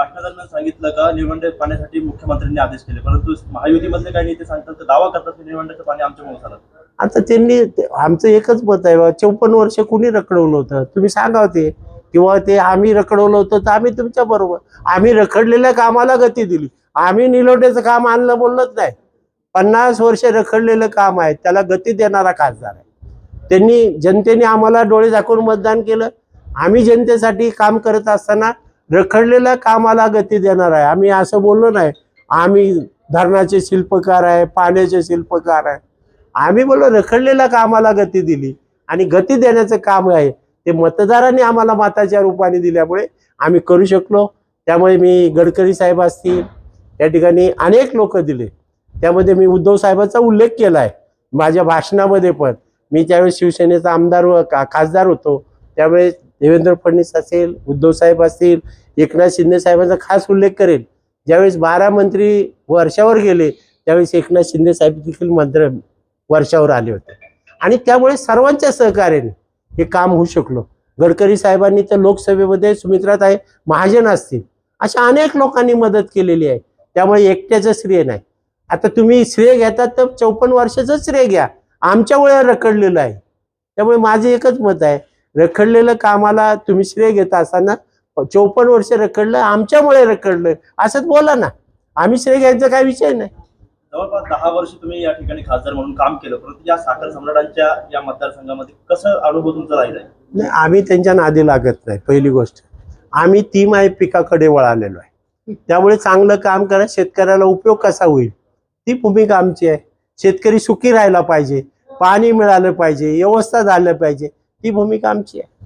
भाषणादरम्यान सांगितलं का निवडणूक पाण्यासाठी मुख्यमंत्र्यांनी आदेश केले? परंतु महायुतीमधले काही नेते सांगतात तर दावा करतात की निवडणुकीचं पाणी आमच्यामुळे झालं? आता त्यांनी आमचं एकच मत आहे चौपन्न वर्ष कुणी रखडवलं होतं? तुम्ही सांगा ते. किंवा ते आम्ही रखडवलं होतं तर आम्ही तुमच्या बरोबर आम्ही रखडलेल्या कामाला गती दिली. आम्ही निलोट्याचं काम आणलं बोललंच नाही. पन्नास वर्ष रखडलेलं काम आहे त्याला गती देणारा खासदार आहे. त्यांनी जनतेने आम्हाला डोळे झाकून मतदान केलं. आम्ही जनतेसाठी काम करत असताना रखडलेल्या कामाला गती देणार आहे. आम्ही असं बोललो नाही. आम्ही धरणाचे शिल्पकार आहे पाण्याचे शिल्पकार आहे. आम्ही बोललो रखडलेल्या कामाला गती दिली. आणि गती देण्याचं काम आहे. ते मतदारांनी आम्हाला माताच्या रूपाने दिल्यामुळे आम्ही करू शकलो. त्यामुळे मी गडकरी साहेब असतील या ठिकाणी अनेक लोक दिले. त्यामध्ये मी उद्धव साहेबाचा उल्लेख केला आहे माझ्या भाषणामध्ये पण. मी त्यावेळेस शिवसेनेचा आमदार व का- खासदार होतो. त्यावेळेस देवेंद्र फडणवीस असेल उद्धव साहेब असतील एकनाथ शिंदे साहेबांचा खास उल्लेख करेल. ज्यावेळेस बारा मंत्री वर्षावर गेले त्यावेळेस एकनाथ शिंदे साहेब देखील मंत्र वर्षावर आले होते. आणि त्यामुळे सर्वांच्या सहकार्याने हे काम होऊ शकलो. गडकरी साहेबांनी तर लोकसभेमध्ये सुमित्राताई महाजन असतील अशा अनेक लोकांनी मदत केलेली आहे. त्यामुळे एकट्याचं श्रेय नाही. आता तुम्ही श्रेय घेतात तर चौपन्न वर्षाचं श्रेय घ्या. आमच्यामुळे रखडलेलं आहे. त्यामुळे माझं एकच मत आहे रखडलेलं कामाला तुम्ही श्रेय घेता असताना चौपन्न वर्ष रखडलं आमच्यामुळे रखडलं. असंच बोला ना. आम्ही श्रेय घ्यायचा काय विषय नाही. जवळपास दहा वर्ष तुम्ही या ठिकाणी खासदार म्हणून काम केलं. परंतु या साखर सम्राटांच्या या मतदारसंघामध्ये कसं अनुभव तुमचा राहिला नाही आम्ही त्यांच्या नादी लागत नाही पहिली गोष्ट. आम्ही तीन आहे पिकाकडे वळालेलो आहे. त्यामुळे चांगलं काम करा शेतकऱ्याला उपयोग कसा होईल? ती भूमिका आमची आहे. शेतकरी सुखी राहायला पाहिजे पाणी मिळालं पाहिजे व्यवस्था झालं पाहिजे. ती भूमिका आमची आहे.